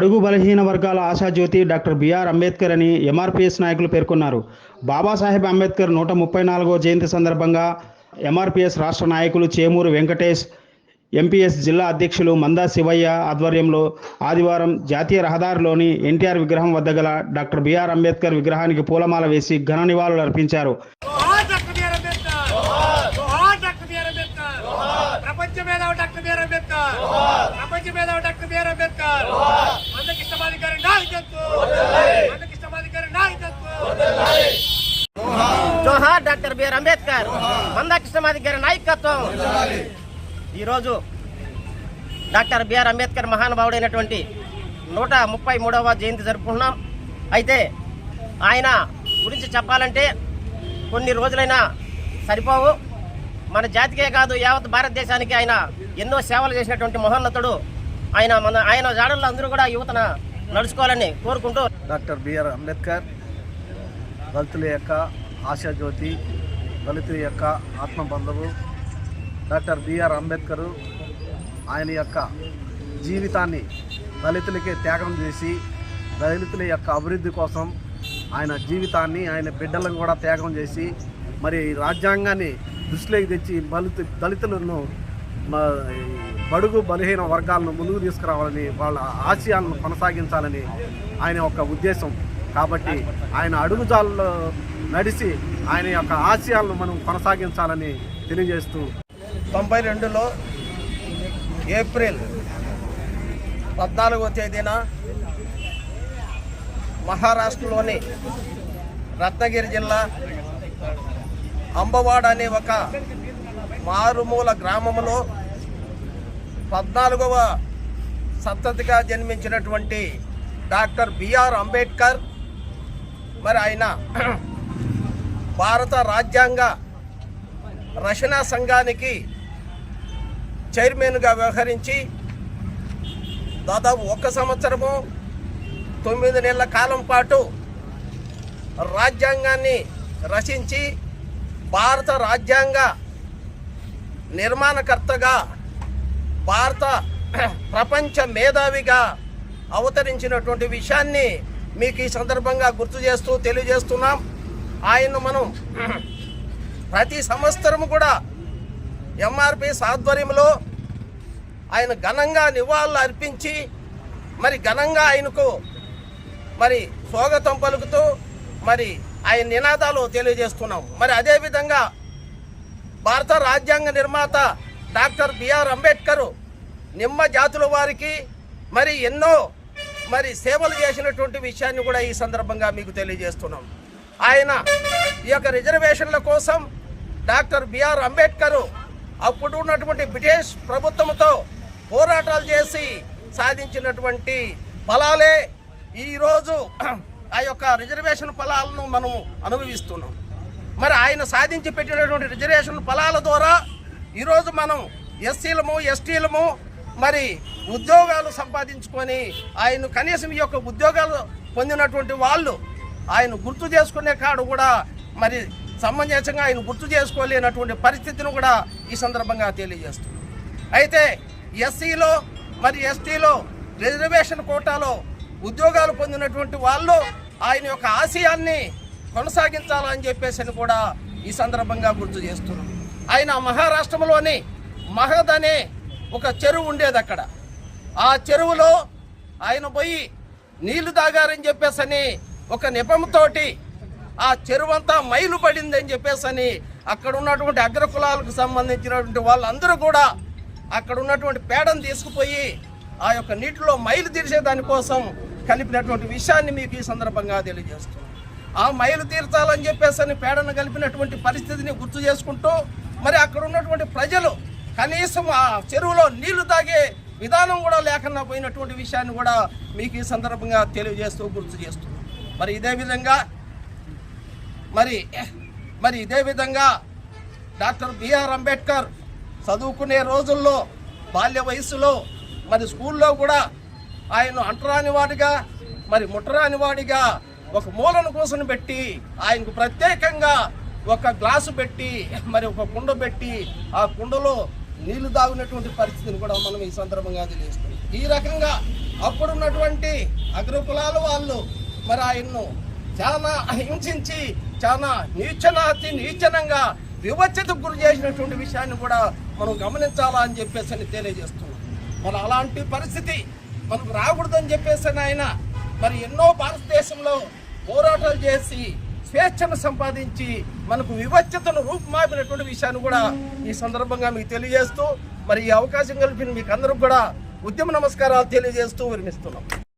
బడుగు బలహీన వర్గాల ఆశాజ్యోతి డాక్టర్ బిఆర్ అంబేద్కర్ అని ఎంఆర్పిఎస్ నాయకులు పేర్కొన్నారు. బాబాసాహెబ్ అంబేద్కర్ నూట ముప్పై నాలుగో జయంతి సందర్భంగా ఎంఆర్పిఎస్ రాష్ట్ర నాయకులు చేమూరు వెంకటేష్ ఎంపీఎస్ జిల్లా అధ్యక్షులు మందా శివయ్య ఆధ్వర్యంలో ఆదివారం జాతీయ రహదారిలోని ఎన్టీఆర్ విగ్రహం వద్ద గల డాక్టర్ బిఆర్ అంబేద్కర్ విగ్రహానికి పూలమాల వేసి ఘన నివాళులు అర్పించారు. ప్రపంచ మేధావు డాక్టర్ బిఆర్ అంబేద్కర్! ప్రపంచ మేధావు డాక్టర్ బిఆర్ అంబేద్కర్! ఇష్టమాధికారి నాయకత్వం! జోహార్ doctor B R Ambedkar Manda కృష్ణమాది నాయకత్వం! ఈరోజు డాక్టర్ బిఆర్ అంబేద్కర్ మహానుభావుడైనటువంటి నూట ముప్పై మూడవ జయంతి జరుపుకుంటున్నాం. అయితే ఆయన గురించి చెప్పాలంటే కొన్ని రోజులైనా సరిపోవు. మన జాతికే కాదు యావత్ భారతదేశానికి ఆయన ఎన్నో సేవలు చేసినటువంటి మహోన్నతుడు. ఆయన మన ఆయన జాడల్లో అందరూ కూడా యువతన నడుచుకోవాలని కోరుకుంటూ డాక్టర్ బిఆర్ అంబేద్కర్ దళితుల యొక్క ఆశాజ్యోతి దళితుల యొక్క ఆత్మబంధువు. డాక్టర్ బిఆర్ అంబేద్కరు ఆయన యొక్క జీవితాన్ని దళితులకే త్యాగం చేసి దళితుల యొక్క అభివృద్ధి కోసం ఆయన జీవితాన్ని ఆయన బిడ్డలను కూడా త్యాగం చేసి మరి ఈ రాజ్యాంగాన్ని దృష్టిలోకి తెచ్చి దళితు దళితులను బడుగు బలహీన వర్గాలను ముందుకు తీసుకురావాలని వాళ్ళ ఆశయాలను కొనసాగించాలని ఆయన యొక్క ఉద్దేశం. కాబట్టి ఆయన అడుగుజాలలో నడిచి ఆయన యొక్క ఆశయాలను మనం కొనసాగించాలని తెలియజేస్తూ తొంభై రెండులో ఏప్రిల్ పద్నాలుగో తేదీన మహారాష్ట్రలోని రత్నగిరి జిల్లా అంబవాడ అనే ఒక మారుమూల గ్రామంలో పద్నాలుగవ సంతతిగా జన్మించినటువంటి డాక్టర్ బిఆర్ అంబేద్కర్ మరి ఆయన భారత రాజ్యాంగ రచనా సంఘానికి చైర్మన్గా వ్యవహరించి దాదాపు ఒక సంవత్సరము తొమ్మిది నెలల కాలం పాటు రాజ్యాంగాన్ని రచించి భారత రాజ్యాంగ నిర్మాణకర్తగా భారత ప్రపంచ మేధావిగా అవతరించినటువంటి విషయాన్ని మీకు ఈ సందర్భంగా గుర్తు చేస్తూ తెలియజేస్తున్నాం. ఆయన మనం ప్రతి సంవత్సరం కూడా ఎంఆర్పి ఆధ్వర్యంలో ఆయన ఘనంగా నివాళులు అర్పించి మరి ఘనంగా ఆయనకు మరి స్వాగతం పలుకుతూ మరి ఆయన నినాదాలు తెలియజేస్తున్నాం. మరి అదేవిధంగా భారత రాజ్యాంగ నిర్మాత డాక్టర్ బిఆర్ అంబేద్కర్ నిమ్మ జాతుల వారికి మరి ఎన్నో మరి సేవలు చేసినటువంటి విషయాన్ని కూడా ఈ సందర్భంగా మీకు తెలియజేస్తున్నాం. ఆయన ఈ యొక్క రిజర్వేషన్ల కోసం డాక్టర్ బిఆర్ అంబేద్కర్ అప్పుడు ఉన్నటువంటి బ్రిటిష్ ప్రభుత్వంతో పోరాటాలు చేసి సాధించినటువంటి ఫలాలే ఈరోజు ఆ యొక్క రిజర్వేషన్ ఫలాలను మనం అనుభవిస్తున్నాం. మరి ఆయన సాధించి పెట్టినటువంటి రిజర్వేషన్ ఫలాల ద్వారా ఈరోజు మనం ఎస్సీలము ఎస్టీలము మరి ఉద్యోగాలు సంపాదించుకొని ఆయన కనీసం ఈ యొక్క ఉద్యోగాలు పొందినటువంటి వాళ్ళు ఆయన గుర్తు చేసుకునే కాడు కూడా మరి సమంజసంగా ఆయన గుర్తు చేసుకోలేనటువంటి పరిస్థితిని కూడా ఈ సందర్భంగా తెలియజేస్తుంది అయితే ఎస్సీలో మరి ఎస్టీలో రిజర్వేషన్ కోటాలో ఉద్యోగాలు పొందినటువంటి వాళ్ళు ఆయన యొక్క ఆశయాన్ని కొనసాగించాలని చెప్పేసి అని కూడా ఈ సందర్భంగా గుర్తు చేస్తున్నాం. ఆయన మహారాష్ట్రంలోని మహద్ అనే ఒక చెరువు ఉండేది అక్కడ. ఆ చెరువులో ఆయన పోయి నీళ్ళు తాగారని చెప్పేసని ఒక నిపంతోటి ఆ చెరువంతా మైలు పడిందని చెప్పేసని అక్కడ ఉన్నటువంటి అగ్రకులాలకు సంబంధించినటువంటి వాళ్ళందరూ కూడా అక్కడ ఉన్నటువంటి పేడను తీసుకుపోయి ఆ యొక్క నీటిలో మైలు తీర్చే దానికోసం కలిపినటువంటి విషయాన్ని మీకు ఈ సందర్భంగా తెలియజేస్తున్నాను. ఆ మైలు తీర్చాలని చెప్పేసి పేడను కలిపినటువంటి పరిస్థితిని గుర్తు చేసుకుంటూ మరి అక్కడ ఉన్నటువంటి ప్రజలు కనీసం ఆ చెరువులో నీళ్ళు తాగే విధానం కూడా లేకుండా పోయినటువంటి విషయాన్ని కూడా మీకు ఈ సందర్భంగా తెలియజేస్తూ గుర్తు చేస్తున్నాం. మరి ఇదే విధంగా మరి మరి ఇదే విధంగా డాక్టర్ బిఆర్ అంబేద్కర్ చదువుకునే రోజుల్లో బాల్య వయసులో మరి స్కూల్లో కూడా ఆయన అంటరాని వాడిగా మరి ముట్టరాని వాడిగా ఒక మూలను కూర్చొని పెట్టి ఆయనకు ప్రత్యేకంగా ఒక గ్లాసు పెట్టి మరి ఒక కుండ పెట్టి ఆ కుండలో నీళ్ళు తాగినటువంటి పరిస్థితిని కూడా మనం ఈ సందర్భంగా తెలియజేస్తాం ఈ రకంగా అప్పుడున్నటువంటి అగ్రకులాల వాళ్ళు మరి ఆయన్ను చాలా హింసించి చాలా నీచనాతి నీచనంగా వివచ్చతకు గురి చేసినటువంటి విషయాన్ని కూడా మనం గమనించాలా అని చెప్పేసి అని తెలియజేస్తున్నాం. మరి అలాంటి పరిస్థితి మనకు రాకూడదని చెప్పేసి ఆయన మరి ఎన్నో భారతదేశంలో పోరాటాలు చేసి స్వేచ్ఛను సంపాదించి మనకు వివచ్చతను రూపుమాపినటువంటి విషయాన్ని కూడా ఈ సందర్భంగా మీకు తెలియజేస్తూ మరి ఈ అవకాశం కల్పిన మీకు అందరికి కూడా ఉద్యమ నమస్కారాలు తెలియజేస్తూ విరమిస్తున్నాం.